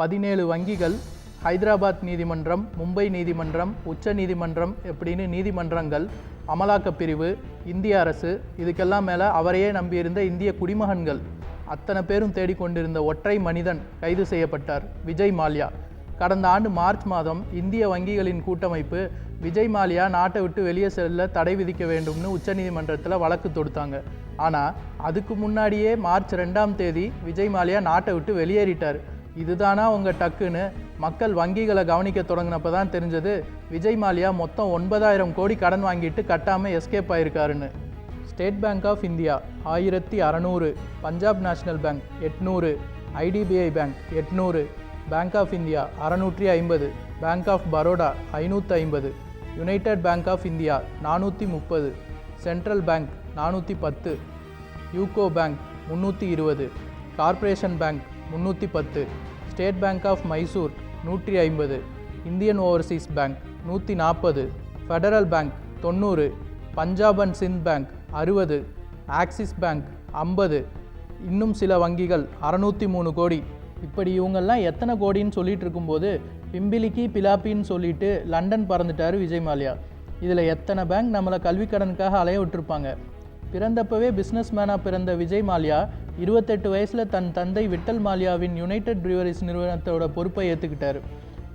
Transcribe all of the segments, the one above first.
பதினேழு வங்கிகள் ஹைதராபாத் நீதிமன்றம் மும்பை நீதிமன்றம் உச்ச நீதிமன்றம் எப்படின்னு நீதிமன்றங்கள் அமலாக்கப் பிரிவு இந்திய அரசு இதுக்கெல்லாம் மேலே அவரையே நம்பியிருந்த இந்திய குடிமகன்கள். அத்தனை பேரும் தேடிக்கொண்டிருந்த ஒற்றை மனிதன் கைது செய்யப்பட்டார் விஜய் மால்யா. கடந்த ஆண்டு மார்ச் மாதம் இந்திய வங்கிகளின் கூட்டமைப்பு விஜய் மாலியா நாட்டை விட்டு வெளியே செல்ல தடை விதிக்க வேண்டும்னு உச்சநீதிமன்றத்தில் வழக்கு தொடுத்தாங்க. ஆனால் அதுக்கு முன்னாடியே மார்ச் ரெண்டாம் தேதி விஜய் மாலியா நாட்டை விட்டு வெளியேறிட்டார். இதுதானா உங்கள் டக்குன்னு? மக்கள் வங்கிகளை கவனிக்க தொடங்கினப்ப தான் தெரிஞ்சது விஜய் மால்யா மொத்தம் ஒன்பதாயிரம் கோடி கடன் வாங்கிட்டு கட்டாமல் எஸ்கேப் ஆயிருக்காருன்னு. ஸ்டேட் பேங்க் ஆஃப் இந்தியா ஆயிரத்தி அறநூறு. பஞ்சாப் நேஷனல் பேங்க் எட்நூறு. ஐடிபிஐ பேங்க் எட்நூறு. பேங்க் ஆஃப் இந்தியா அறநூற்றி ஐம்பது. பேங்க் ஆஃப் பரோடா ஐநூற்றி ஐம்பது. யுனைடெட் பேங்க் ஆஃப் இந்தியா நானூற்றி முப்பது. சென்ட்ரல் பேங்க் நானூற்றி பத்து. யூகோ பேங்க் முந்நூற்றி இருபது. கார்ப்பரேஷன் பேங்க் முந்நூற்றி பத்து. ஸ்டேட் பேங்க் ஆஃப் மைசூர் நூற்றி ஐம்பது. இந்தியன் ஓவர்சீஸ் பேங்க் நூற்றி நாற்பது ஃபெடரல் பேங்க் தொண்ணூறு. பஞ்சாப் அண்ட் சிந்த் பேங்க் அறுபது. ஆக்சிஸ் பேங்க் ஐம்பது. இன்னும் சில வங்கிகள் அறநூற்றி மூணு கோடி. இப்படி இவங்கெல்லாம் எத்தனை கோடின்னு சொல்லிட்டு இருக்கும்போது பிம்பிலிக்கி பிலாப்பின்னு சொல்லிட்டு லண்டன் பறந்துட்டார் விஜய் மாலியா. இதில் எத்தனை பேங்க் நம்மளை கல்விக் கடனுக்காக அலைய விட்டுருப்பாங்க. பிறந்தப்பவே பிஸ்னஸ் மேனாக பிறந்த விஜய் மாலியா இருபத்தெட்டு வயசில் தன் தந்தை விட்டல் மால்யாவின் யுனைடெட் ப்ரூவரிஸ் நிறுவனத்தோட பொறுப்பை ஏற்றுக்கிட்டார்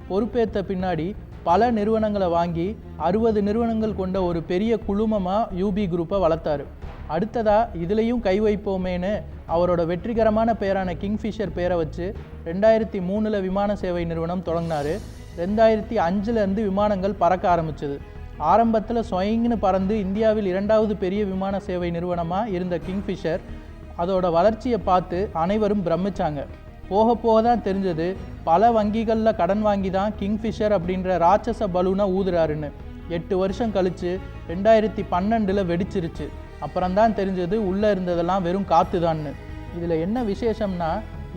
பொறுப்பேற்ற பின்னாடி பல நிறுவனங்களை வாங்கி அறுபது நிறுவனங்கள் கொண்ட ஒரு பெரிய குழுமமாக யூபி குரூப்பை வளர்த்தாரு. அடுத்ததாக இதுலேயும் கை வைப்போமேன்னு அவரோட வெற்றிகரமான பெயரான கிங்ஃபிஷர் பேரை வச்சு ரெண்டாயிரத்தி மூணில் விமான சேவை நிறுவனம் தொடங்கினாரு. ரெண்டாயிரத்தி அஞ்சுலேருந்து விமானங்கள் பறக்க ஆரம்பிச்சது. ஆரம்பத்தில் சொயங்னு பறந்து இந்தியாவில் இரண்டாவது பெரிய விமான சேவை நிறுவனமாக இருந்த கிங்ஃபிஷர் அதோட வளர்ச்சியை பார்த்து அனைவரும் பிரமிச்சாங்க. போக போக தான் தெரிஞ்சது பல வங்கிகளில் கடன் வாங்கி தான் கிங்ஃபிஷர் அப்படின்ற ராட்சச பலூனை ஊதுறாருன்னு. எட்டு வருஷம் கழித்து ரெண்டாயிரத்தி பன்னெண்டில் வெடிச்சிருச்சு. அப்புறம்தான் தெரிஞ்சது உள்ளே இருந்ததெல்லாம் வெறும் காத்து தான்னு. இதில் என்ன விசேஷம்னா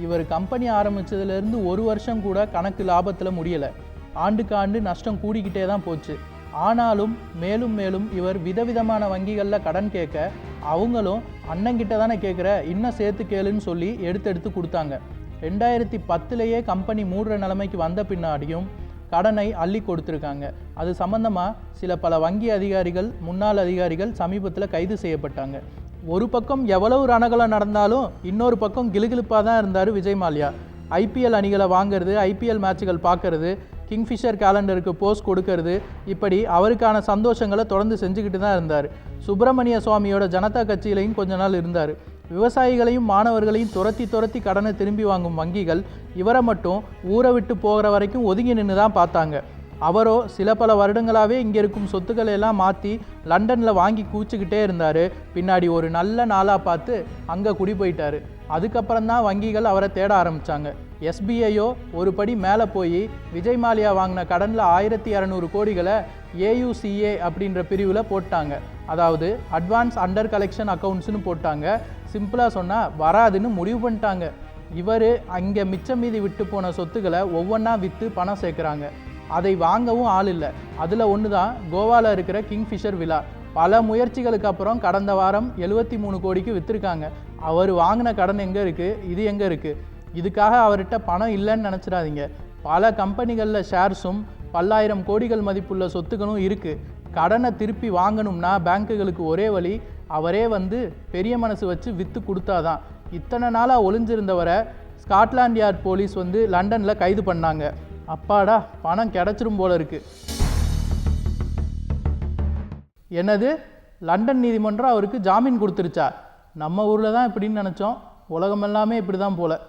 இவர் கம்பெனி ஆரம்பித்ததுலேருந்து ஒரு வருஷம் கூட கணக்கு லாபத்தில் முடியலை. ஆண்டுக்கு ஆண்டு நஷ்டம் கூடிக்கிட்டே தான் போச்சு. ஆனாலும் மேலும் மேலும் இவர் விதவிதமான வங்கிகளில் கடன் கேட்க அவங்களும் அண்ணங்கிட்ட தானே கேட்குற இன்னும் சேர்த்து கேளுன்னு சொல்லி எடுத்து எடுத்து கொடுத்தாங்க. ரெண்டாயிரத்தி பத்துலேயே கம்பெனி மூடுற நிலைமைக்கு வந்த பின்னாடியும் கடனை அள்ளி கொடுத்துருக்காங்க. அது சம்பந்தமாக சில பல வங்கி அதிகாரிகள் முன்னாள் அதிகாரிகள் சமீபத்தில் கைது செய்யப்பட்டாங்க. ஒரு பக்கம் எவ்வளவு ரணகலம் நடந்தாலும் இன்னொரு பக்கம் கிலுகிலுப்பாக தான் இருந்தார் விஜய் மால்யா. ஐபிஎல் அணிகளை வாங்குறது ஐபிஎல் மேட்சுகள் பார்க்கறது கிங்ஃபிஷர் கேலண்டருக்கு போஸ்ட் கொடுக்கறது. இப்படி அவருக்கான சந்தோஷங்களை தொடர்ந்து செஞ்சுக்கிட்டு தான் இருந்தார். சுப்பிரமணிய சுவாமியோட ஜனதா கட்சியிலையும் கொஞ்ச நாள் இருந்தார். விவசாயிகளையும் மாணவர்களையும் துரத்தி துரத்தி கடனை திரும்பி வாங்கும் வங்கிகள் இவரை மட்டும் ஊரை விட்டு போகிற வரைக்கும் ஒதுங்கி நின்று தான் பார்த்தாங்க. அவரோ சில பல வருடங்களாகவே இங்கே இருக்கும் சொத்துக்களை எல்லாம் மாற்றி லண்டனில் வாங்கி கூச்சிக்கிட்டே இருந்தார். பின்னாடி ஒரு நல்ல நாளாக பார்த்து அங்கே குடி போயிட்டாரு அதுக்கப்புறம் தான் வங்கிகள் அவரை தேட ஆரம்பித்தாங்க எஸ்பிஐயோ ஒரு படி மேலே போய் விஜய் மாலியா வாங்கின கடனில் ஆயிரத்தி இரநூறு கோடிகளை ஏயுசிஏ அப்படின்ற பிரிவில் போட்டாங்க. அதாவது அட்வான்ஸ் அண்டர் கலெக்ஷன் அக்கௌண்ட்ஸ்னு போட்டாங்க. சிம்பிளாக சொன்னால் வராதுன்னு முடிவு பண்ணிட்டாங்க. இவர் அங்கே மிச்சம் மீதி விட்டு போன சொத்துக்களை ஒவ்வொன்றா விற்று பணம் சேர்க்குறாங்க. அதை வாங்கவும் ஆள் இல்லை. அதில் ஒன்று தான் கோவாவில் இருக்கிற கிங்ஃபிஷர் விழா பல முயற்சிகளுக்கு அப்புறம் கடந்த வாரம் எழுபத்தி மூணு கோடிக்கு விற்றுருக்காங்க அவர் வாங்கின கடன் எங்கே இருக்குது இது எங்கே இருக்குது இதுக்காக அவர்கிட்ட பணம் இல்லைன்னு நினச்சிடாதீங்க. பல கம்பெனிகளில் ஷேர்ஸும் பல்லாயிரம் கோடிகள் மதிப்புள்ள சொத்துக்களும் இருக்குது கடனை திருப்பி வாங்கணும்னா பேங்க்குகளுக்கு ஒரே வழி அவரே வந்து பெரிய மனசு வச்சு விற்று கொடுத்தாதான். இத்தனை நாளாக ஒளிஞ்சிருந்தவரை ஸ்காட்லாண்ட் யார்ட் போலீஸ் வந்து லண்டனில் கைது பண்ணாங்க. அப்பாடா பணம் கிடச்சிரும் போல இருக்கு. என்னது? லண்டன் நீதிமன்றம் அவருக்கு ஜாமீன் கொடுத்துருச்சா? நம்ம ஊரில் தான் இப்படின்னு நினச்சோம். உலகம் எல்லாமே இப்படி தான் போல.